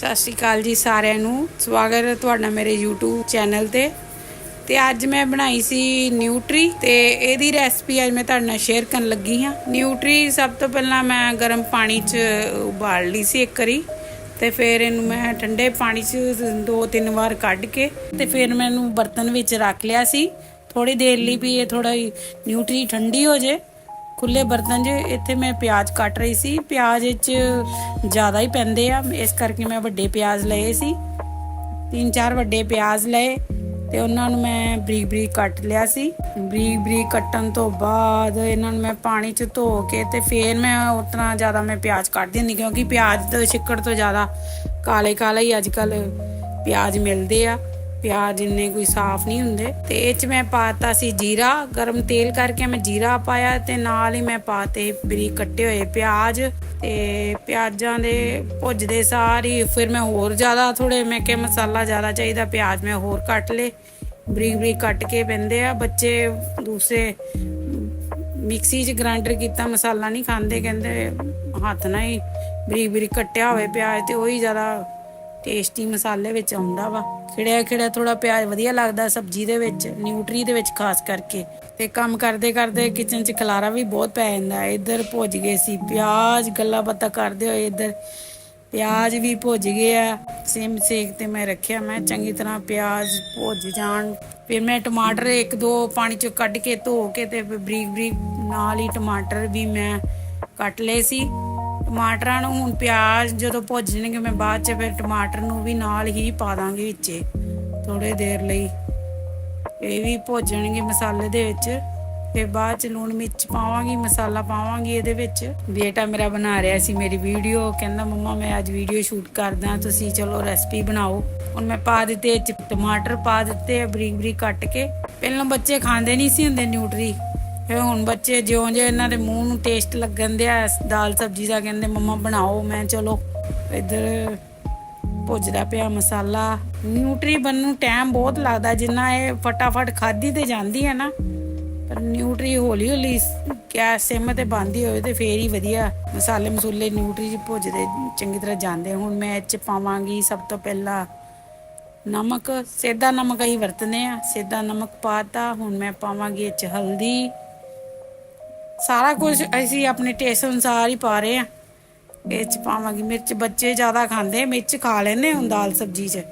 ਸਤਿ ਸ਼੍ਰੀ ਅਕਾਲ ਜੀ ਸਾਰਿਆਂ ਨੂੰ। ਸਵਾਗਤ ਹੈ ਤੁਹਾਡਾ ਮੇਰੇ YouTube ਚੈਨਲ ਤੇ। ਤੇ ਅੱਜ ਮੈਂ ਬਣਾਈ ਸੀ ਨਿਊਟਰੀ ਤੇ ਇਹਦੀ ਰੈਸਪੀ ਅੱਜ ਮੈਂ ਤੁਹਾਡੇ ਨਾਲ ਸ਼ੇਅਰ ਕਰਨ ਲੱਗੀ ਹਾਂ। ਨਿਊਟਰੀ ਸਭ ਤੋਂ ਪਹਿਲਾਂ ਮੈਂ ਗਰਮ ਪਾਣੀ 'ਚ ਉਬਾਲ ਲਈ ਸੀ ਇੱਕ ਕਰੀ ਤੇ ਫਿਰ ਇਹਨੂੰ ਮੈਂ ਠੰਡੇ ਪਾਣੀ 'ਚ ਦੋ ਤਿੰਨ ਵਾਰ ਕੱਢ ਕੇ ਤੇ ਫਿਰ ਮੈਂ ਇਹਨੂੰ ਬਰਤਨ ਵਿੱਚ ਰੱਖ ਲਿਆ ਸੀ। ਥੋੜੀ ਦੇਰ ਲਈ ਵੀ ਇਹ ਥੋੜਾ ਨਿਊਟਰੀ ਠੰਡੀ ਹੋ ਜੇ। ਖੁੱਲੇ ਬਰਤਨ 'ਚ ਇੱਥੇ ਮੈਂ ਪਿਆਜ਼ ਕੱਟ ਰਹੀ ਸੀ। ਪਿਆਜ਼ ਵਿੱਚ ਜ਼ਿਆਦਾ ਹੀ ਪੈਂਦੇ ਆ। ਇਸ ਕਰਕੇ ਮੈਂ ਵੱਡੇ ਪਿਆਜ਼ ਲਏ ਸੀ। ਤਿੰਨ ਚਾਰ ਵੱਡੇ ਪਿਆਜ਼ ਲਏ ਤੇ ਉਹਨਾਂ ਨੂੰ ਮੈਂ ਬਰੀਕ ਬਰੀਕ ਕੱਟ ਲਿਆ ਸੀ। ਬਰੀਕ ਬਰੀਕ ਕੱਟਣ ਤੋਂ ਬਾਅਦ ਇਹਨਾਂ ਨੂੰ ਮੈਂ ਪਾਣੀ 'ਚ ਧੋ ਕੇ ਤੇ ਫੇਰ ਮੈਂ ਉਤਨਾ ਜ਼ਿਆਦਾ ਮੈਂ ਪਿਆਜ਼ ਕੱਟ ਦਿੰਦੀ ਕਿਉਂਕਿ ਪਿਆਜ਼ ਤੋਂ ਛਿੱਕੜ ਤੋਂ ਜ਼ਿਆਦਾ ਕਾਲੇ ਕਾਲੇ ਹੀ ਅੱਜ ਕੱਲ ਪਿਆਜ਼ ਮਿਲਦੇ ਆ। ਪਿਆਜ਼ ਇੰਨੇ ਕੋਈ ਸਾਫ਼ ਨਹੀਂ ਹੁੰਦੇ। ਤੇ ਇਹ ਚ ਮੈਂ ਪਾਤਾ ਸੀ ਜੀਰਾ। ਗਰਮ ਤੇਲ ਕਰਕੇ ਮੈਂ ਜੀਰਾ ਪਾਇਆ ਤੇ ਨਾਲ ਹੀ ਮੈਂ ਪਾਤੇ ਬਰੀਕ ਕੱਟੇ ਹੋਏ ਪਿਆਜ਼। ਤੇ ਪਿਆਜ਼ਾਂ ਦੇ ਭੁੱਜਦੇ ਸਾਰੀ ਫਿਰ ਮੈਂ ਹੋਰ ਜ਼ਿਆਦਾ ਥੋੜੇ ਮੈਂ ਕਿ ਮਸਾਲਾ ਜ਼ਿਆਦਾ ਚਾਹੀਦਾ, ਪਿਆਜ਼ ਮੈਂ ਹੋਰ ਕੱਟ ਲੇ ਬਰੀਕ ਬਰੀਕ ਕੱਟ ਕੇ ਪੈਂਦੇ ਆ। ਬੱਚੇ ਦੂਸਰੇ ਮਿਕਸੀ 'ਚ ਗ੍ਰਾਈਂਡਰ ਕੀਤਾ, ਮਸਾਲਾ ਨਹੀਂ ਖਾਂਦੇ, ਕਹਿੰਦੇ ਹੱਥ ਨਾਲ ਹੀ ਬਰੀਕ ਬਰੀਕ ਕੱਟਿਆ ਹੋਵੇ ਪਿਆਜ਼ ਤੇ ਉਹੀ ਜ਼ਿਆਦਾ ਟੇਸਟੀ ਮਸਾਲੇ ਵਿੱਚ ਆਉਂਦਾ ਵਾ। ਖਿੜਿਆ ਖਿੜਿਆ ਥੋੜਾ ਪਿਆਜ਼ ਵਧੀਆ ਲੱਗਦਾ ਸਬਜ਼ੀ ਦੇ ਵਿੱਚ, ਨਿਊਟਰੀ ਦੇ ਵਿੱਚ ਖਾਸ ਕਰਕੇ। ਤੇ ਕੰਮ ਕਰਦੇ ਕਰਦੇ ਕਿਚਨ 'ਚ ਖਲਾਰਾ ਵੀ ਬਹੁਤ ਪੈ ਜਾਂਦਾ। ਇੱਧਰ ਭੁੱਜ ਗਏ ਸੀ ਪਿਆਜ਼, ਗੱਲਾਂ ਬਾਤਾਂ ਕਰਦੇ ਹੋਏ ਇੱਧਰ ਪਿਆਜ਼ ਵੀ ਭੁੱਜ ਗਏ ਆ। ਸਿਮ ਸੇਕ ਤੇ ਮੈਂ ਰੱਖਿਆ, ਮੈਂ ਚੰਗੀ ਤਰ੍ਹਾਂ ਪਿਆਜ਼ ਭੁੱਜ ਜਾਣ। ਫਿਰ ਮੈਂ ਟਮਾਟਰ ਇੱਕ ਦੋ ਪਾਣੀ ਚੋਂ ਕੱਢ ਕੇ ਧੋ ਕੇ ਤੇ ਬਰੀਕ ਬਰੀਕ ਨਾਲ ਹੀ ਟਮਾਟਰ ਵੀ ਮੈਂ ਕੱਟ ਲਏ ਸੀ। ਟਮਾਟਰਾਂ ਨੂੰ ਹੁਣ ਪਿਆਜ਼ ਜਦੋਂ ਭੁੱਜ ਮੈਂ ਬਾਅਦ ਚ ਫਿਰ ਟਮਾਟਰ ਨੂੰ ਵੀ ਨਾਲ ਹੀ ਪਾ ਦਾਂਗੀ ਵਿੱਚੇ ਥੋੜੇ ਦੇਰ ਲਈ। ਇਹ ਵੀ ਭੁੱਜ ਮਸਾਲੇ ਦੇ ਵਿੱਚ। ਫਿਰ ਬਾਅਦ ਚ ਲੂਣ ਮਿਰਚ ਪਾਵਾਂਗੀ, ਮਸਾਲਾ ਪਾਵਾਂਗੀ ਇਹਦੇ ਵਿੱਚ। ਬੇਟਾ ਮੇਰਾ ਬਣਾ ਰਿਹਾ ਸੀ ਮੇਰੀ ਵੀਡੀਓ, ਕਹਿੰਦਾ ਮੰਮਾ ਮੈਂ ਅੱਜ ਵੀਡੀਓ ਸ਼ੂਟ ਕਰਦਾ, ਤੁਸੀਂ ਚਲੋ ਰੈਸਪੀ ਬਣਾਓ। ਹੁਣ ਮੈਂ ਪਾ ਦਿੱਤੇ ਟਮਾਟਰ ਪਾ ਦਿੱਤੇ ਬਰੀਕ ਬਰੀਕ ਕੱਟ ਕੇ। ਪਹਿਲਾਂ ਬੱਚੇ ਖਾਂਦੇ ਨਹੀਂ ਸੀ ਹੁੰਦੇ ਨਿਊਟਰੀ। ਫਿਰ ਹੁਣ ਬੱਚੇ ਜਿਉਂ ਜਿਉਂ ਇਹਨਾਂ ਦੇ ਮੂੰਹ ਨੂੰ ਟੇਸਟ ਲੱਗਣ ਦਿਆ, ਦਾਲ ਸਬਜ਼ੀ ਦਾ ਕਹਿੰਦੇ, ਮੰਮਾ ਬਣਾਓ। ਮੈਂ ਚਲੋ ਇੱਧਰ ਭੁੱਜਦਾ ਪਿਆ ਮਸਾਲਾ। ਨਿਊਟਰੀ ਬਣਨ ਨੂੰ ਟਾਈਮ ਬਹੁਤ ਲੱਗਦਾ, ਜਿੰਨਾ ਇਹ ਫਟਾਫਟ ਖਾਦੀ ਤੇ ਜਾਂਦੀ ਹੈ ਨਾ। ਪਰ ਨਿਊਟਰੀ ਹੌਲੀ ਹੌਲੀ ਗੈਸ ਸਿਮ ਤੇ ਬੰਦੀ ਹੋਵੇ ਤੇ ਫੇਰ ਹੀ ਵਧੀਆ। ਮਸਾਲੇ ਮਸੂਲੇ ਨਿਊਟਰੀ 'ਚ ਭੁੱਜਦੇ, ਚੰਗੀ ਤਰ੍ਹਾਂ ਜਾਂਦੇ। ਹੁਣ ਮੈਂ ਇਹ 'ਚ ਪਾਵਾਂਗੀ ਸਭ ਤੋਂ ਪਹਿਲਾਂ ਨਮਕ। ਸੇਦਾ ਨਮਕ ਹੀ ਵਰਤਨੇ ਆ ਸੇਦਾ ਨਮਕ ਪਾਤਾ ਹੁਣ ਮੈਂ ਪਾਵਾਂਗੀ ਇਹ 'ਚ ਹਲਦੀ। ਸਾਰਾ ਕੁਝ ਅਸੀਂ ਆਪਣੇ ਟੇਸਟ ਅਨੁਸਾਰ ਹੀ ਪਾ ਰਹੇ ਆ ਇਹ 'ਚ ਪਾਵਾਂਗੀ ਮਿਰਚ, ਬੱਚੇ ਜ਼ਿਆਦਾ ਖਾਂਦੇ, ਮਿਰਚ ਖਾ ਲੈਂਦੇ ਹੁਣ ਦਾਲ ਸਬਜੀ 'ਚ।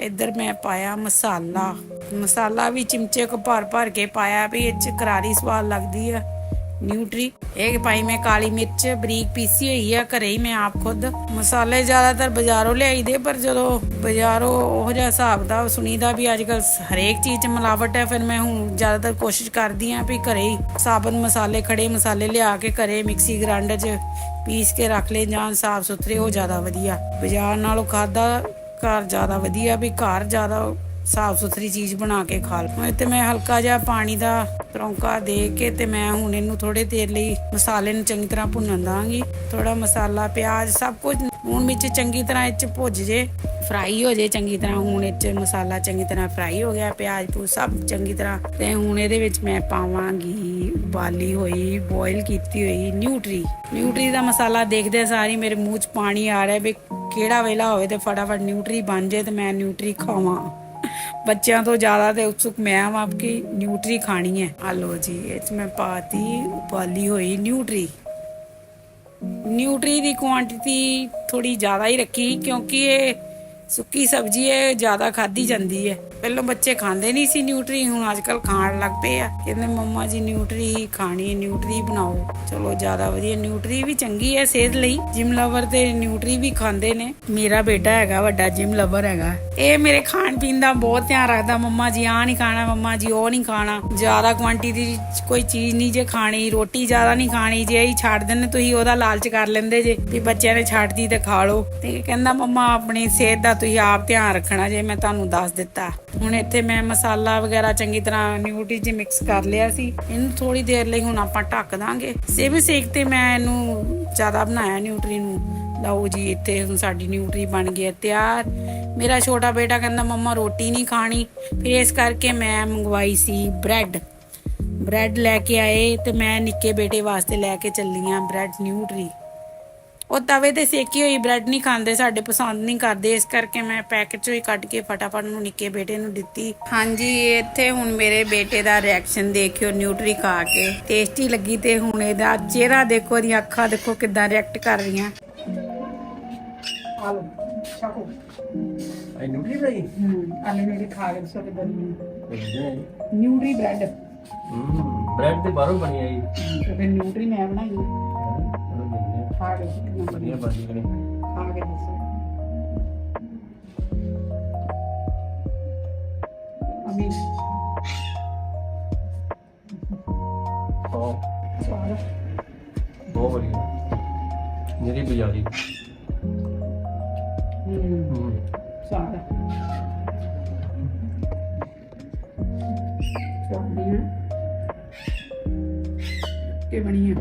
ਇੱਧਰ ਮੈਂ ਪਾਇਆ ਮਸਾਲਾ। ਮਸਾਲਾ ਵੀ ਚਿਮਚੇ ਕੋ ਭਰ ਭਰ ਕੇ ਪਾਇਆ ਵੀ ਇਹ 'ਚ ਕਰਾਰੀ ਸਵਾਦ ਲੱਗਦੀ ਆ। ਨਿਊਟਰੀ। ਇਹ ਪਾਈ ਮੈਂ ਕਾਲੀ ਮਿਰਚ, ਬਰੀਕ ਪੀਸੀ ਹੋਈ ਆ, ਘਰੇ ਹੀ ਮੈਂ ਆਪ ਖੁਦ। ਮਸਾਲੇ ਜ਼ਿਆਦਾਤਰ ਬਾਜ਼ਾਰੋਂ ਲਿਆਈਦੇ, ਪਰ ਜਦੋਂ ਬਾਜ਼ਾਰੋਂ ਉਹ ਜਿਹਾ ਹਿਸਾਬ ਦਾ ਸੁਣੀਦਾ ਵੀ ਅੱਜ ਕੱਲ ਹਰੇਕ ਚੀਜ਼ 'ਚ ਮਿਲਾਵਟ ਹੈ, ਫਿਰ ਮੈਂ ਹੁਣ ਜ਼ਿਆਦਾਤਰ ਕੋਸ਼ਿਸ਼ ਕਰਦੀ ਆ ਵੀ ਘਰੇ ਹੀ ਸਾਬਤ ਮਸਾਲੇ, ਖੜੇ ਮਸਾਲੇ ਲਿਆ ਕੇ ਘਰੇ ਮਿਕਸੀ ਗ੍ਰਾਈਂਡਰ 'ਚ ਪੀਸ ਕੇ ਰੱਖ ਲੈ ਜਾਂ ਸਾਫ਼ ਸੁਥਰੇ, ਉਹ ਜ਼ਿਆਦਾ ਵਧੀਆ। ਬਾਜ਼ਾਰ ਨਾਲੋਂ ਖਾਦਾ ਘਰ ਜ਼ਿਆਦਾ ਵਧੀਆ, ਵੀ ਘਰ ਜ਼ਿਆਦਾ ਸਾਫ਼ ਸੁਥਰੀ ਚੀਜ਼ ਬਣਾ ਕੇ ਖਾ ਲਵਾਂ ਤੇ ਮੈਂ ਹਲਕਾ ਜਿਹਾ ਪਾਣੀ ਦਾ ਤਰੌਂਕਾ ਦੇ ਕੇ ਤੇ ਮੈਂ ਹੁਣ ਇਹਨੂੰ ਥੋੜੇ ਦੇਰ ਲਈ ਮਸਾਲੇ ਨੂੰ ਚੰਗੀ ਤਰ੍ਹਾਂ ਭੁੰਨਣ ਦਾਂਗੀ। ਥੋੜਾ ਮਸਾਲਾ, ਪਿਆਜ਼ ਸਭ ਕੁਝ ਹੁਣ ਵਿੱਚ ਚੰਗੀ ਤਰ੍ਹਾਂ ਇਹ ਭੁੱਜ ਜੇ, ਫਰਾਈ ਹੋ ਜੇ ਚੰਗੀ ਤਰ੍ਹਾਂ। ਹੁਣ ਇਹ ਮਸਾਲਾ ਚੰਗੀ ਤਰ੍ਹਾਂ ਫਰਾਈ ਹੋ ਗਿਆ, ਪਿਆਜ਼ ਪੂ ਸਭ ਚੰਗੀ ਤਰ੍ਹਾਂ। ਤੇ ਹੁਣ ਇਹਦੇ ਵਿੱਚ ਮੈਂ ਪਾਵਾਂਗੀ ਉਬਾਲੀ ਹੋਈ ਬੋਇਲ ਕੀਤੀ ਹੋਈ ਨਿਊਟਰੀ। ਨਿਊਟਰੀ ਦਾ ਮਸਾਲਾ ਦੇਖਦੇ ਸਾਰੀ, ਮੇਰੇ ਮੂੰਹ 'ਚ ਪਾਣੀ ਆ ਰਿਹਾ ਵੀ ਕਿਹੜਾ ਵੇਲਾ ਹੋਵੇ ਤੇ ਫਟਾਫਟ ਨਿਊਟਰੀ ਬਣ ਜੇ ਤੇ ਮੈਂ ਨਿਊਟਰੀ ਖਾਵਾਂ। ਬੱਚਿਆਂ ਤੋਂ ਜ਼ਿਆਦਾ ਤੇ ਉਤਸੁਕ ਮੈਂ ਹਾਂ ਕਿ ਨਿਊਟਰੀ ਖਾਣੀ ਹੈ। ਆ ਜੀ, ਇਹ ਚ ਮੈਂ ਪਾਤੀ, ਉਬਾਲੀ ਹੋਈ ਨਿਊਟਰੀ। ਨਿਊਟਰੀ ਦੀ ਕੁਆਂਟੀਟੀ ਥੋੜੀ ਜ਼ਿਆਦਾ ਹੀ ਰੱਖੀ ਕਿਉਂਕਿ ਇਹ ਸੁੱਕੀ ਸਬਜ਼ੀ ਹੈ, ਜ਼ਿਆਦਾ ਖਾਧੀ ਜਾਂਦੀ ਹੈ। ਪਹਿਲਾਂ ਬੱਚੇ ਖਾਂਦੇ ਨਹੀਂ ਸੀ ਨਿਊਟਰੀ, ਹੁਣ ਅੱਜਕੱਲ ਖਾਣ ਲੱਗ ਪਏ ਆ। ਕਹਿੰਦੇ ਮੰਮਾ ਜੀ, ਨਿਊਟਰੀ ਖਾਣੀ ਨਿਊਟਰੀ ਬਣਾਓ। ਚਲੋ, ਜ਼ਿਆਦਾ ਵਧੀਆ, ਨਿਊਟਰੀ ਵੀ ਚੰਗੀ ਹੈ ਸਿਹਤ ਲਈ। ਜਿਮ ਲਵਰ ਤੇ ਨਿਊਟਰੀ ਵੀ ਖਾਂਦੇ ਨੇ। ਮੇਰਾ ਬੇਟਾ ਹੈਗਾ, ਵੱਡਾ ਜਿਮ ਲਵਰ ਹੈਗਾ। ਇਹ ਮੇਰੇ ਖਾਣ ਪੀਣ ਦਾ ਬਹੁਤ ਧਿਆਨ ਰੱਖਦਾ। ਮੰਮਾ ਜੀ ਆ ਨਹੀਂ ਖਾਣਾ, ਮੰਮਾ ਜੀ, ਉਹ ਨਹੀਂ ਖਾਣਾ। ਜ਼ਿਆਦਾ ਕੁਆਂਟੀਟੀ ਦੀ ਕੋਈ ਚੀਜ਼ ਨਹੀਂ ਜੇ ਖਾਣੀ, ਰੋਟੀ ਜ਼ਿਆਦਾ ਨਹੀਂ ਖਾਣੀ, ਜੇ ਹੀ ਛੱਡ ਦਿੰਦੇ, ਤੁਸੀਂ ਉਹਦਾ ਲਾਲਚ ਕਰ ਲੈਂਦੇ ਜੇ, ਵੀ ਬੱਚਿਆਂ ਨੇ ਛੱਡਦੀ ਤੇ ਖਾ ਲਓ। ਤੇ ਕਹਿੰਦਾ ਮੰਮਾ, ਆਪਣੀ ਸਿਹਤ ਦਾ ਤੁਸੀਂ ਆਪ ਧਿਆਨ ਰੱਖਣਾ ਜੇ ਮੈਂ ਤੁਹਾਨੂੰ ਦੱਸ ਦਿੱਤਾ। ਹੁਣ ਇੱਥੇ ਮੈਂ ਮਸਾਲਾ ਵਗੈਰਾ ਚੰਗੀ ਤਰ੍ਹਾਂ ਨਿਊਟਰੀ 'ਚ ਮਿਕਸ ਕਰ ਲਿਆ ਸੀ। ਇਹਨੂੰ ਥੋੜੀ ਦੇਰ ਲਈ ਹੁਣ ਆਪਾਂ ਢੱਕ ਦਾਂਗੇ। ਸੇਮ ਸੇਕ ਤੇ ਮੈਂ ਇਹਨੂੰ ਜ਼ਿਆਦਾ ਬਣਾਇਆ ਨਿਊਟਰੀ ਨੂੰ। ਲਓ ਜੀ, ਇੱਥੇ ਹੁਣ ਸਾਡੀ ਨਿਊਟਰੀ ਬਣ ਗਈ ਹੈ ਤਿਆਰ। ਮੇਰਾ ਛੋਟਾ ਬੇਟਾ ਕਹਿੰਦਾ, ਮੰਮਾ, ਰੋਟੀ ਨਹੀਂ ਖਾਣੀ। ਫਿਰ ਇਸ ਕਰਕੇ ਮੈਂ ਮੰਗਵਾਈ ਸੀ ਬ੍ਰੈਡ। ਬ੍ਰੈਡ ਲੈ ਕੇ ਆਏ ਤੇ ਮੈਂ ਨਿੱਕੇ ਬੇਟੇ ਵਾਸਤੇ ਲੈ ਕੇ ਚੱਲੀ ਆ ਬ੍ਰੈਡ ਨਿਊਟਰੀ। ਉਹ ਤਵੇ ਤੇ ਸੇਕੀ ਹੋਈ ਬ੍ਰੈਡ ਨਹੀਂ ਖਾਂਦੇ ਸਾਡੇ ਪਸੰਦ ਨਹੀਂ ਕਰਦੇ। ਇਸ ਕਰਕੇ ਮੈਂ ਪੈਕੇਟ ਚੋਂ ਹੀ ਕੱਢ ਕੇ ਫਟਾਫਟ ਨੂੰ ਨਿੱਕੇ ਬੇਟੇ ਨੂੰ ਦਿੱਤੀ। ਹਾਂਜੀ ਇੱਥੇ ਹੁਣ ਮੇਰੇ ਬੇਟੇ ਦਾ ਰਿਐਕਸ਼ਨ ਦੇਖਿਓ ਨਿਊਟਰੀ ਖਾ ਕੇ। ਟੇਸਟੀ ਲੱਗੀ ਤੇ ਹੁਣ ਇਹਦਾ ਚਿਹਰਾ ਦੇਖੋ ਇਹਦੀਆਂ ਅੱਖਾਂ ਦੇਖੋ ਕਿੱਦਾਂ ਰਿਐਕਟ ਕਰ ਰਹੀਆਂ। ਆਲੂ ਛਕੋ ਇਹ ਨਿਊਟਰੀ ਬਣਾਈ? ਹੂੰ ਆਲੂ ਨਿਊਟਰੀ ਖਾ ਕੇ ਦੱਸੋ ਕਿੱਦਾਂ ਨਿਊਟਰੀ ਬ੍ਰੈਡ ਹੂੰ ਬ੍ਰੈਡ ਦੇ ਬਾਹਰੋਂ ਬਣੀ ਆਈ। ਤੇ ਨਿਊਟਰੀ ਮੈਂ ਬਣਾਈ। ਖਾ ਕੇ ਦੱਸੋ ਕਿੱਦਾਂ ਦੀ। ਬਣੀ ਕਣੀ ਖਾ ਕੇ ਦੱਸੋ ਅਮੀ। ਹਾਂ ਸਵਾਦ ਬਹੁਤ ਵਧੀਆ। ਮੇਰੀ ਬਜਾਰੀ ਹੂੰ। ਸਵਾਦ ਸਵਾਦ ਨਹੀਂ ਹੈ ਕਿ ਬਣੀ ਹੈ